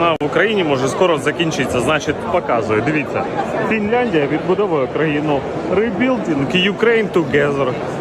Війна в Україні може скоро закінчитися, значить показує. Дивіться, Фінляндія відбудовує країну Rebuilding Ukraine Together.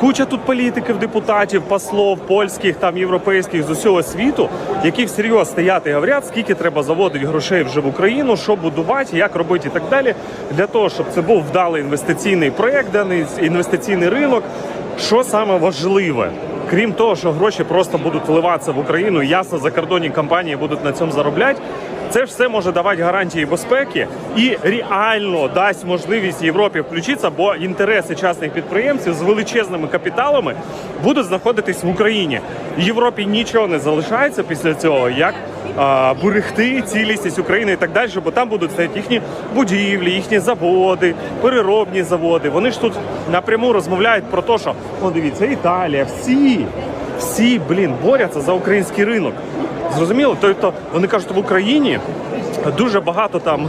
Куча тут політиків, депутатів, послов, польських, там європейських з усього світу, які всерйоз стоять і говорять, скільки треба заводити грошей вже в Україну, що будувати, як робити і так далі, для того, щоб це був вдалий інвестиційний проект, даний інвестиційний ринок. Що саме важливе? Крім того, що гроші просто будуть вливатися в Україну, і ясно, закордонні компанії будуть на цьому заробляти. Це ж все може давати гарантії безпеки і реально дасть можливість Європі включитися, бо інтереси частних підприємців з величезними капіталами будуть знаходитись в Україні. Європі нічого не залишається після цього, як берегти цілісність України і так далі, бо там будуть стояти їхні будівлі, їхні заводи, переробні заводи. Вони ж тут напряму розмовляють про те, що о, дивіться, Італія, всі, всі, блін, борються за український ринок. Зрозуміло, тобто вони кажуть, в Україні дуже багато там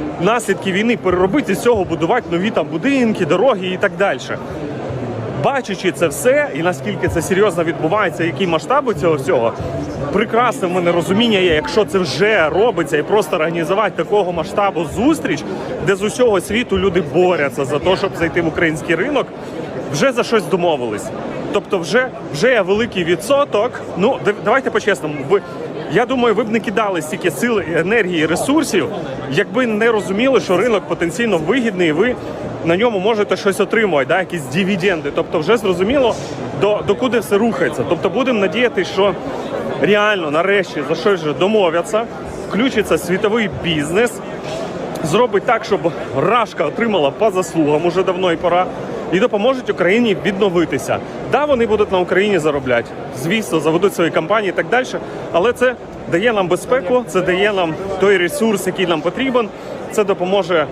наслідки війни переробити з цього будувати нові там будинки, дороги і так далі. Бачачи це все, і наскільки це серйозно відбувається, які масштаби цього всього, прекрасне в мене розуміння є, якщо це вже робиться, і просто організувати такого масштабу зустріч, де з усього світу люди борються за те, щоб зайти в український ринок, вже за щось домовились. Тобто, вже вже є великий відсоток. Ну давайте по-чесному. Ви я думаю, ви б не кидали стільки сил, енергії, ресурсів, якби не розуміли, що ринок потенційно вигідний, і ви на ньому можете щось отримувати, да, якісь дивіденди. Тобто, вже зрозуміло, до, до куди все рухається. Тобто, будемо надіятися, що реально нарешті за щось же домовляться, включиться світовий бізнес, зробить так, щоб Рашка отримала по заслугам уже давно і пора. І допоможуть Україні відновитися. Да, вони будуть на Україні заробляти. Звісно, заведуть свої компанії і так далі. Але це дає нам безпеку, це дає нам той ресурс, який нам потрібен. Це допоможе